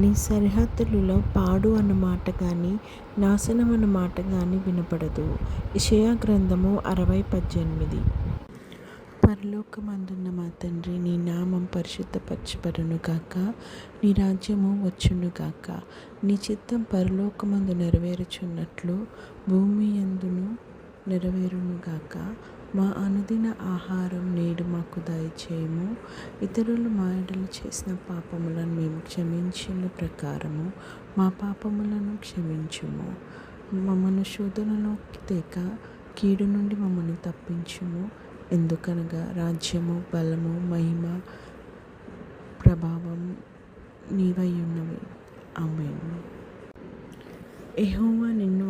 నీ సరిహద్దులలో పాడు అన్న మాట కానీ నాశనం అన్న మాట కానీ వినపడదు ఇషయా గ్రంథము అరవై పద్దెనిమిది. పరలోకమందున్న మా తండ్రి నీ నామం పరిశుద్ధపరచబడును గాక నీ రాజ్యము వచ్చును గాక. నీ చిత్తం పరలోకమందు నెరవేరుచున్నట్లు భూమి ఎందున్న నెరవేరునుగాక. మా అనుదిన ఆహారం నేడు మాకు దయచేయము. ఇతరులు మా ఎడల చేసిన పాపములను మేము క్షమించిన ప్రకారము మా పాపములను క్షమించుము. మమ్మను శోధనలోకి తేక కీడు నుండి మమ్మల్ని తప్పించుము. ఎందుకనగా రాజ్యము బలము మహిమ ప్రభావం నీవై ఉన్నవి. ఆమేన్. ఎహోవా నిన్ను